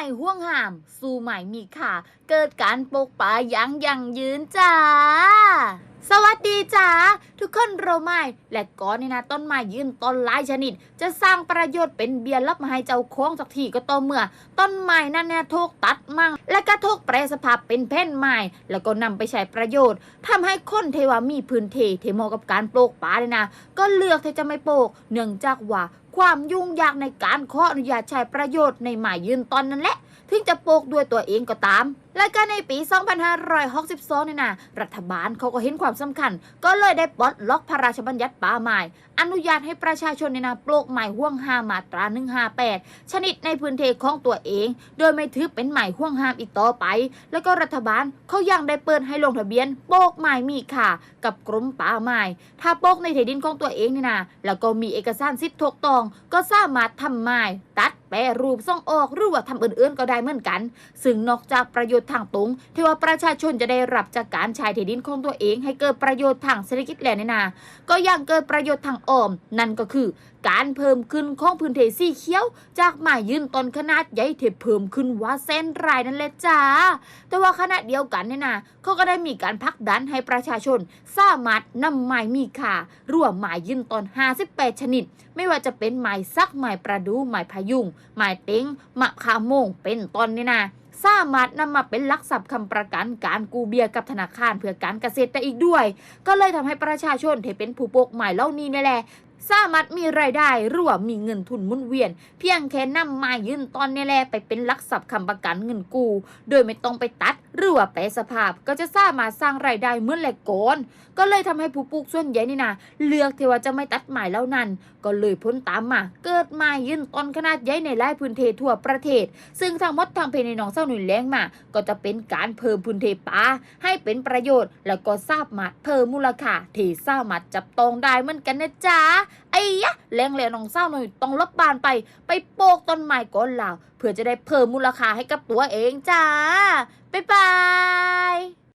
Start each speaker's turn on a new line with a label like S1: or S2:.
S1: ม้ห่วงห้าม สู่ใหม่มีค่าเกิดการปลูกป่าอย่างยั่งยืนจ้า สวัสดีจ้าทุกคนรู้ไหมและก่อนนี่นะต้นไม้ยืนต้นหลายชนิด จะสร้างประโยชน์เป็นเบียร์รับมาให้เจ้าของสักทีก็ต่อเมื่อ ต้นไม้นั้นเนี่ยถูกตัดมั่ง และก็ถูกแปรสภาพเป็นแผ่นไม้แล้วก็นำไปใช้ประโยชน์ทำให้คนเทวามีพื้นที่ที่เหมาะกับการปลูกป่าเนี่ยนะ ก็เลือกที่จะไม่ปลูกเนื่องจากว่า ความยุ่งยากในการขออนุญาตใช้ประโยชน์ในหมายยืนตอนนั้นแหละ ถึงจะโปกด้วยตัวเองก็ตามและก็ในปี 2562เนี่ยนะรัฐบาลเขาก็เห็นความสำคัญ ก็เลยได้ปลดล็อกพระราชบัญญัติป่าไม้อนุญาตให้ประชาชนเนี่ยนะปลูกไม้ห่วงห้ามมาตรา 158 ชนิดในพื้นที่ของตัวเอง โดยไม่ถือเป็นไม้ห่วงห้ามอีกต่อไป แล้วก็รัฐบาลเขายังได้เปิดให้ลงทะเบียนปลูกไม้มีค่ากับกรมป่าไม้ถ้าปลูกในที่ดินของตัวเองนี่นะแล้วก็มีเอกสารสิทธิ์ถูกต้องก็สามารถทำไม้ตัดแปรรูปส่งออกหรือว่าทำอื่นๆ ก็ได้เหมือนกัน ซึ่งนอกจากประโยชน์ทางตรงที่ว่าประชาชนจะได้รับจากการใช้ที่ดินของตัวเอง ให้เกิดประโยชน์ทางเศรษฐกิจแล้วนี่นา ก็ยังเกิดประโยชน์ทางอ้อม นั่นก็คือ การเพิ่มขึ้นของพื้นที่สีเขียว จากไม้ยืนต้นขนาดใหญ่เที่เพิ่มขึ้นว่าเส้นรายนั่นแหละจ้าแต่ว่าขณะเดียวกันเนี่ยนะเขาก็ได้มีการพักดันให้ประชาชน สามารถนำไม้มีค่ารวมไม้ยืนต้น 58 ชนิด ไม่ว่าจะเป็นไม้ซักไม้ประดูไม้พะยุงไม้เต็งมะขามโมงเป็นต้นเนี่ยนะสามารถนำมาเป็นหลักทรัพย์คำประกันการกู้เบียร์กับธนาคารเพื่อการเกษตรได้อีกด้วย ก็เลยทำให้ประชาชนที่เป็นผู้ปกหม่เหล่านี้นี่แหละ สามารถมีรายได้หรือว่ามีเงินทุนมุนเวียน เพียงแค่นำมายื่นตอนนี้แหละไปเป็นหลักทรัพย์คำประกันเงินกู้ โดยไม่ต้องไปตัดหรือว่าแปรสภาพ ก็จะสามารถสร้างรายได้เหมื่อนแหลกก่อนก็เลยทำให้ผู้ปลูกส่วนใหญ่นี่นะเลือกที่ว่าจะไม่ตัดไม้แล้วนั้น ก็เลยพ้นตามมา เกิดไม้ยื่นต้นขนาดใหญ่ในหลายพื้นที่ทั่วประเทศ ซึ่งทางมดทางเพในหนองเศร้าหนุนแรงมา ก็จะเป็นการเพิ่มพื้นที่ป่าให้เป็นประโยชน์ แล้วก็สามาเพิ่มมูลค่าที่สามารถจับต้องได้เหมือนกันนะจ๊ะไอ้ยะแรงแรงน้องเศร้าหน่อยต้องลบบานไป ไปโปกต้นไม้ก่อนล่าเพื่อจะได้เพิ่มมูลค่าให้กับตัวเองจ้าบ๊ายบาย